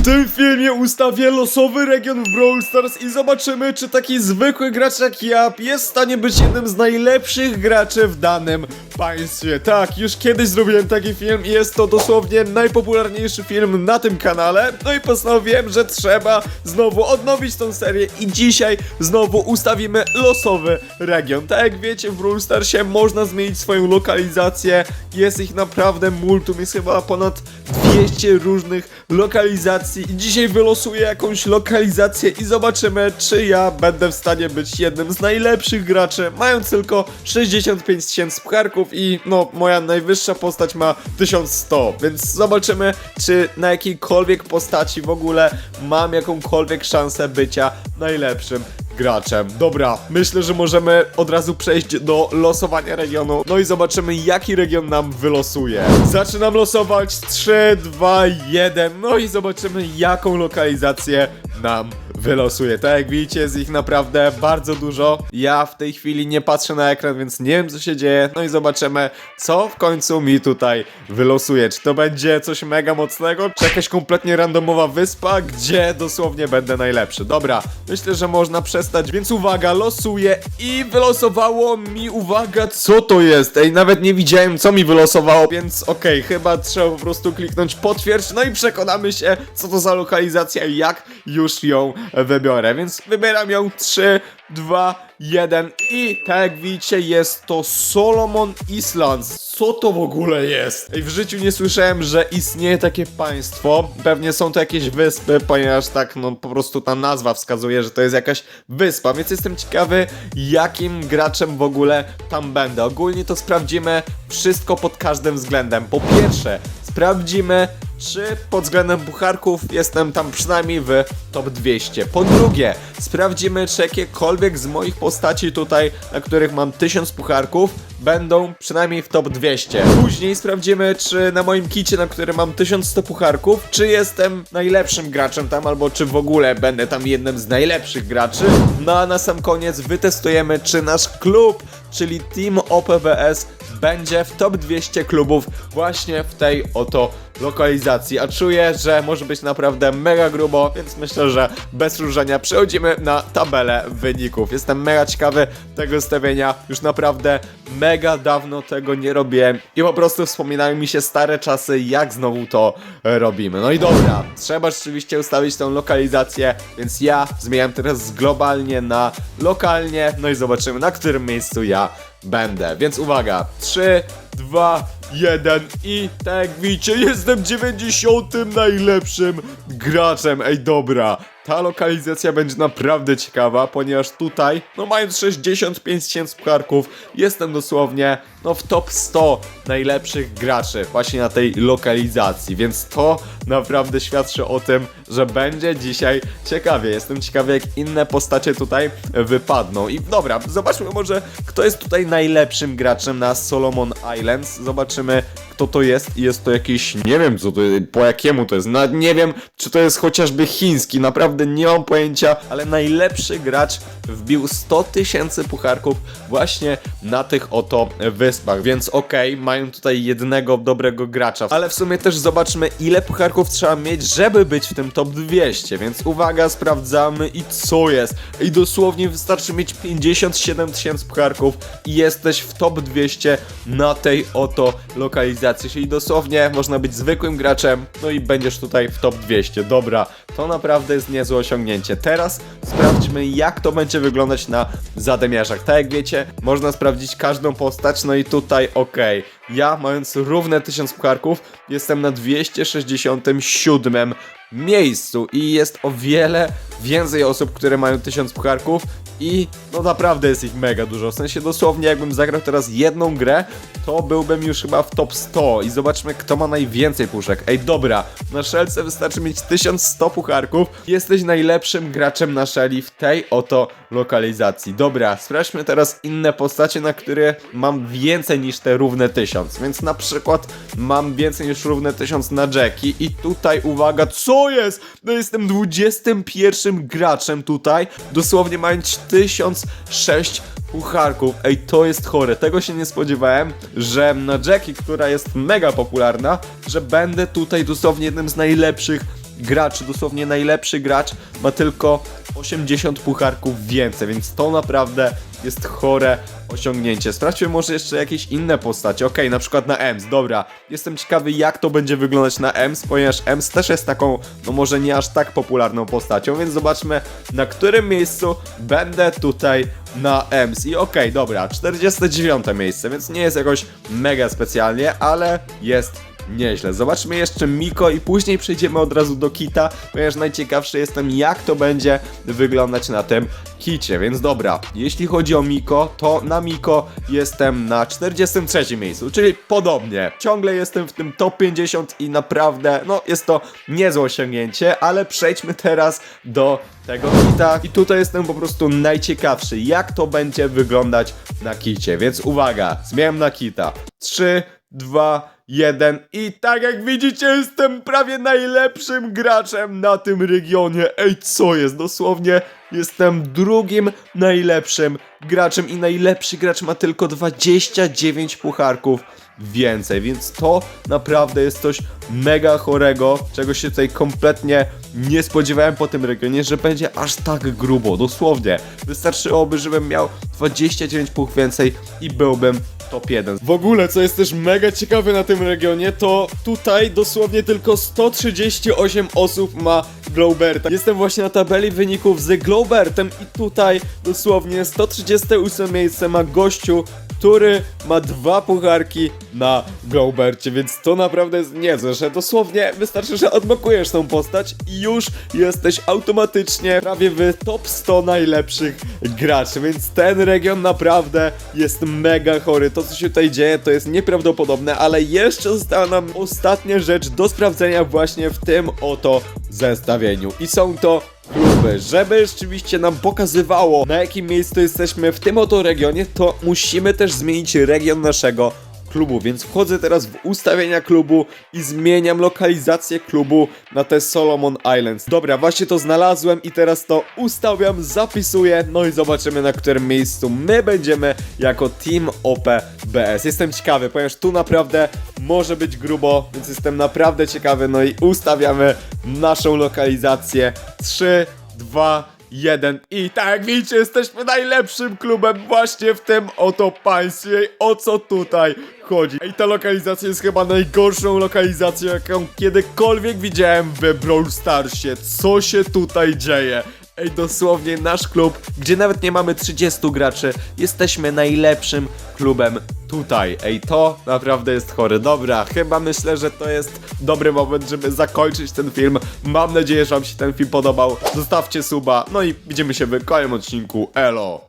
W tym filmie ustawię losowy region w Brawl Stars i zobaczymy, czy taki zwykły gracz jak ja jest w stanie być jednym z najlepszych graczy w danym państwie. Tak, już kiedyś zrobiłem taki film i jest to dosłownie najpopularniejszy film na tym kanale. No i postanowiłem, że trzeba znowu odnowić tą serię i dzisiaj znowu ustawimy losowy region. Tak jak wiecie, w Brawl można zmienić swoją lokalizację. Jest ich naprawdę multum, jest chyba ponad 200 różnych lokalizacji i dzisiaj wylosuję jakąś lokalizację i zobaczymy, czy ja będę w stanie być jednym z najlepszych graczy, mając tylko 65 tysięcy pucharków i no, moja najwyższa postać ma 1100, więc zobaczymy, czy na jakiejkolwiek postaci w ogóle mam jakąkolwiek szansę bycia najlepszym graczem. Dobra, myślę, że możemy od razu przejść do losowania regionu. No i zobaczymy, jaki region nam wylosuje. Zaczynam losować 3, 2, 1. No i zobaczymy, jaką lokalizację nam wylosuje. Tak jak widzicie, jest ich naprawdę bardzo dużo. Ja w tej chwili nie patrzę na ekran, więc nie wiem, co się dzieje. No i zobaczymy, co w końcu mi tutaj wylosuje. Czy to będzie coś mega mocnego, czy jakaś kompletnie randomowa wyspa, gdzie dosłownie będę najlepszy. Dobra, myślę, że można przestać, więc uwaga, losuję i wylosowało mi, uwaga, co to jest? Ej, nawet nie widziałem, co mi wylosowało, więc okej, chyba trzeba po prostu kliknąć potwierdź, no i przekonamy się, co to za lokalizacja i jak już ją wybiorę, więc wybieram ją 3, 2, 1 i tak jak widzicie jest to Solomon Islands. Co to w ogóle jest? W życiu nie słyszałem, że istnieje takie państwo. Pewnie są to jakieś wyspy, ponieważ tak, no po prostu ta nazwa wskazuje, że to jest jakaś wyspa, więc jestem ciekawy, jakim graczem w ogóle tam będę. Ogólnie to sprawdzimy wszystko pod każdym względem. Po pierwsze, sprawdzimy, czy pod względem pucharków jestem tam przynajmniej w top 200. Po drugie, sprawdzimy, czy jakiekolwiek z moich postaci tutaj, na których mam 1000 pucharków, będą przynajmniej w top 200. Później sprawdzimy, czy na moim kicie, na którym mam 1100 pucharków, czy jestem najlepszym graczem tam, albo czy w ogóle będę tam jednym z najlepszych graczy. No a na sam koniec wytestujemy, czy nasz klub, czyli Team OPWS, będzie w top 200 klubów właśnie w tej oto lokalizacji, a czuję, że może być naprawdę mega grubo, więc myślę, że bez różania przechodzimy na tabelę wyników. Jestem mega ciekawy tego ustawienia, już naprawdę mega dawno tego nie robiłem i po prostu wspominają mi się stare czasy, jak znowu to robimy. No i dobra, trzeba rzeczywiście ustawić tą lokalizację, więc ja zmieniam teraz globalnie na lokalnie, no i zobaczymy na którym miejscu ja będę. Więc uwaga, 3, 2, 1 i tak widzicie, jestem 90 najlepszym graczem. Ej, dobra. Ta lokalizacja będzie naprawdę ciekawa, ponieważ tutaj, no mając 65 tysięcy pucharków, jestem dosłownie, no w top 100 najlepszych graczy właśnie na tej lokalizacji, więc to naprawdę świadczy o tym, że będzie dzisiaj ciekawie. Jestem ciekawy, jak inne postacie tutaj wypadną. I dobra, zobaczmy może, kto jest tutaj najlepszym graczem na Solomon Islands. Zobaczymy, kto to jest i jest to jakiś, nie wiem co to jest, po jakiemu to jest, nawet nie wiem, czy to jest chociażby chiński, naprawdę nie mam pojęcia, ale najlepszy gracz wbił 100 tysięcy pucharków właśnie na tych oto wyspach, więc okej, mają tutaj jednego dobrego gracza, ale w sumie też zobaczmy, ile pucharków trzeba mieć, żeby być w tym top 200, więc uwaga, sprawdzamy i co jest, i dosłownie wystarczy mieć 57 tysięcy pucharków i jesteś w top 200 na tej oto lokalizacji, czyli dosłownie można być zwykłym graczem, no i będziesz tutaj w top 200, dobra, to naprawdę jest niezłe osiągnięcie. Teraz sprawdźmy, jak to będzie wyglądać na zadymiarzach. Tak jak wiecie, można sprawdzić każdą postać, no i tutaj okej. Ja, mając równe 1000 pucharków, jestem na 267 miejscu i jest o wiele więcej osób, które mają 1000 pucharków i no naprawdę jest ich mega dużo. W sensie dosłownie jakbym zagrał teraz jedną grę, to byłbym już chyba w top 100 i zobaczmy kto ma najwięcej puszek. Ej dobra, na szelce wystarczy mieć 1100 pucharków. Jesteś najlepszym graczem na szeli w tej oto lokalizacji. Dobra, sprawdźmy teraz inne postacie, na które mam więcej niż te równe 1000. Więc na przykład mam więcej niż równe 1000 na Jackie i tutaj uwaga, co jest? No jestem 21 graczem tutaj, dosłownie mając 1006 pucharków. Ej, to jest chore. Tego się nie spodziewałem, że na Jackie, która jest mega popularna, że będę tutaj dosłownie jednym z najlepszych graczy, dosłownie najlepszy gracz ma tylko 80 pucharków więcej, więc to naprawdę jest chore osiągnięcie. Sprawdźmy może jeszcze jakieś inne postacie. Okej, na przykład na EMS, dobra. Jestem ciekawy jak to będzie wyglądać na EMS, ponieważ EMS też jest taką, no może nie aż tak popularną postacią, więc zobaczmy na którym miejscu będę tutaj na EMS. I okej, dobra, 49 miejsce, więc nie jest jakoś mega specjalnie, ale jest Nieźle. Zobaczmy jeszcze Miko i później przejdziemy od razu do Kita, ponieważ najciekawszy jestem jak to będzie wyglądać na tym kicie, więc dobra. Jeśli chodzi o Miko, to na Miko jestem na 43 miejscu, czyli podobnie. Ciągle jestem w tym top 50 i naprawdę, no jest to niezłe osiągnięcie, ale przejdźmy teraz do tego kita i tutaj jestem po prostu najciekawszy, jak to będzie wyglądać na kicie, więc uwaga, zmieniam na kita. 3, 2, 1 i tak jak widzicie jestem prawie najlepszym graczem na tym regionie. Ej, co jest? Dosłownie jestem drugim najlepszym graczem i najlepszy gracz ma tylko 29 pucharków więcej, więc to naprawdę jest coś mega chorego, czego się tutaj kompletnie nie spodziewałem po tym regionie, że będzie aż tak grubo, dosłownie. Wystarczyłoby, żebym miał 29 puch więcej i byłbym top 1. W ogóle, co jest też mega ciekawe na tym regionie, to tutaj dosłownie tylko 138 osób ma Glowberta. Jestem właśnie na tabeli wyników z Glowbertem i tutaj dosłownie 138 miejsce ma gościu, który ma dwa pucharki na Glowbercie, więc to naprawdę jest niezłe, że dosłownie wystarczy, że odblokujesz tą postać i już jesteś automatycznie prawie w top 100 najlepszych graczy, więc ten region naprawdę jest mega chory. To, co się tutaj dzieje, to jest nieprawdopodobne, ale jeszcze została nam ostatnia rzecz do sprawdzenia właśnie w tym oto zestawieniu i są to kluby. Żeby rzeczywiście nam pokazywało, na jakim miejscu jesteśmy w tym oto regionie, to musimy też zmienić region naszego klubu, więc wchodzę teraz w ustawienia klubu i zmieniam lokalizację klubu na te Solomon Islands. Dobra, właśnie to znalazłem i teraz to ustawiam, zapisuję, no i zobaczymy na którym miejscu my będziemy jako Team OPBS. Jestem ciekawy, ponieważ tu naprawdę może być grubo, więc jestem naprawdę ciekawy, no i ustawiamy naszą lokalizację. 3, 2, jeden. I tak widzicie jesteśmy najlepszym klubem właśnie w tym oto państwie. O co tutaj chodzi? I ta lokalizacja jest chyba najgorszą lokalizacją jaką kiedykolwiek widziałem w Brawl Starsie. Co się tutaj dzieje Ej, dosłownie nasz klub, gdzie nawet nie mamy 30 graczy, jesteśmy najlepszym klubem tutaj. Ej, to naprawdę jest chore. Dobra, chyba myślę, że to jest dobry moment, żeby zakończyć ten film. Mam nadzieję, że wam się ten film podobał. Zostawcie suba, no i widzimy się w kolejnym odcinku. Elo!